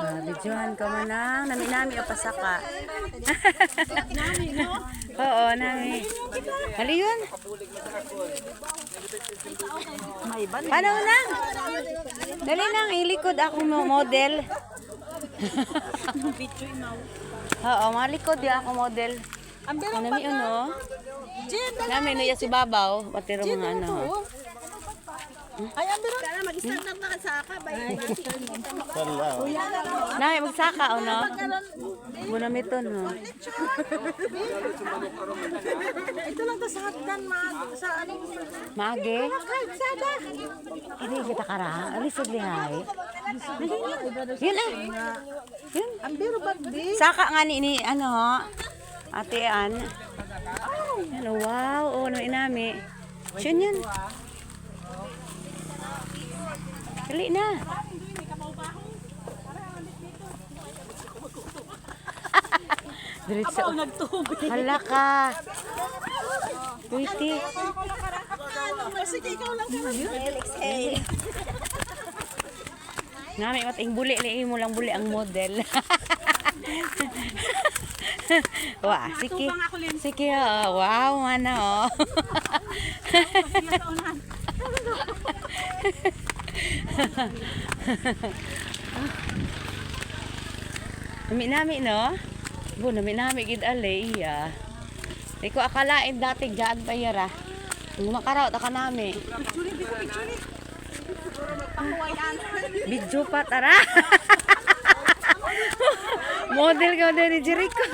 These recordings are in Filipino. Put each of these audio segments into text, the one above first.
Ah, videohan ko man lang. Nami-nami o pasaka. Oo, nami. Hali yun. Paano nang? Dali nang, ilikod ako mo model. Oo, malikod di ako model. Ang nami ano? Nami no ya si Babaw, patiro mga ano. Ay, ang biro. Kaya mag-stand up na ka sa ka. Nami magsaka o no? Muna mito no. Ito lang to sa hagdan, ma. Sa ano. Maage. Sada. Hindi kita kara. Alis sa lihay. Yun ah. Yun. Ang biro di. Saka nga ni, ni ano. Ate Ann. Ano, wow. Oo, ano inami. Yun yun. Dali na. Diretso. Hala ka. Witi. Sige, ikaw lang ka. Nami mating buli li mo lang buli ang model. Wah, sige. Sige, oh. wow, mana oh. Nami nami no? Bu nami nami gid ale iya. Di ko akalain dati gaan pa yara. Makaraw ta ka nami. Video pa tara. Model ka din ni Jericho.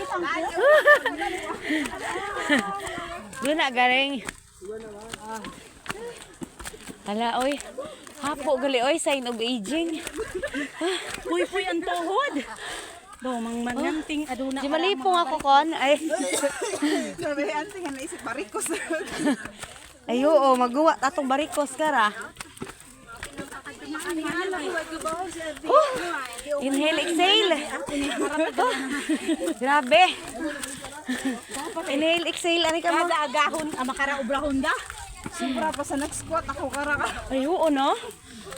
Doon na garing. Hala, oy. Hapo gali, oy. Sign of aging. Puy-puy ang tuhod. Do, mang manganting aduna. Di malipong ako kon. Ay, Sabi, anting nga naisip barikos. ay oo, magawa tatong barikos ka ra. Oh, inhale, exhale. Oh, grabe. Inhale, exhale. Ano ka mo? Kada agahon, ah, makaraobrahon da. Sobra pa sa nag-squat, ako karaka. Ay, oo, no?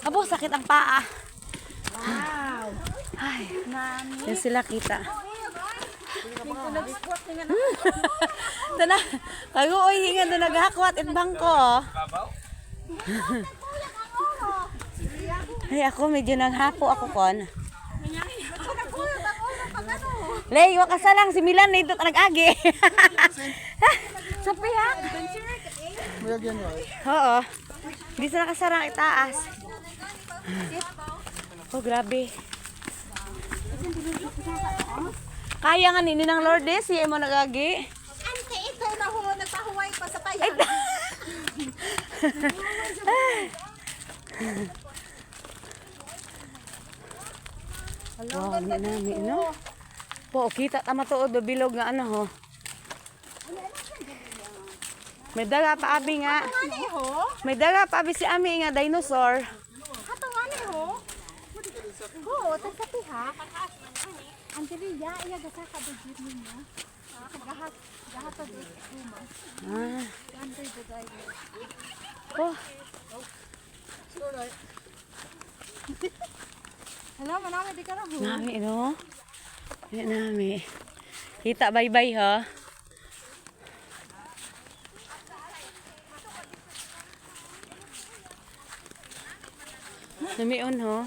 Abo, sakit ang paa. Wow. Ay, yan sila kita. Nag-squat nga Ito na. Kago, oy, hinga doon naghakwat at bangko. Ay, ako medyo nanghapo ako kon. Lay, waka sa lang si Milan na ito nag-agi. Sa piyak. Oo. Hindi sa nakasarang itaas. Oh, grabe. Kaya nga nini ng Lourdes, siya mo nag-agi. Ante, ito na ho, nagpahuway pa sa Ay, payan. Wow, hindi namin, no? Po, kita tama to, do bilog nga ano, ho. May daga pa abi nga. Ho? May daga pa abi si ami nga dinosaur. Hato nga ni ho? Oo, tagsapi ha. Ante riya, iya gasa ka budget ninyo. Gahat, gahat pa di luma. Ah, Ante buday. oh, Hello, manami di ka na ho. nami, no? Nami. Kita, bye-bye, ha? Namion, ho?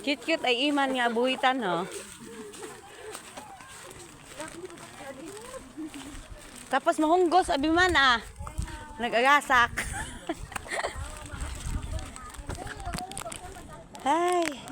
Cute-cute ay iman nga buhitan, ho? Tapos mahunggos, abiman, ah. Nag-agasak. Ay.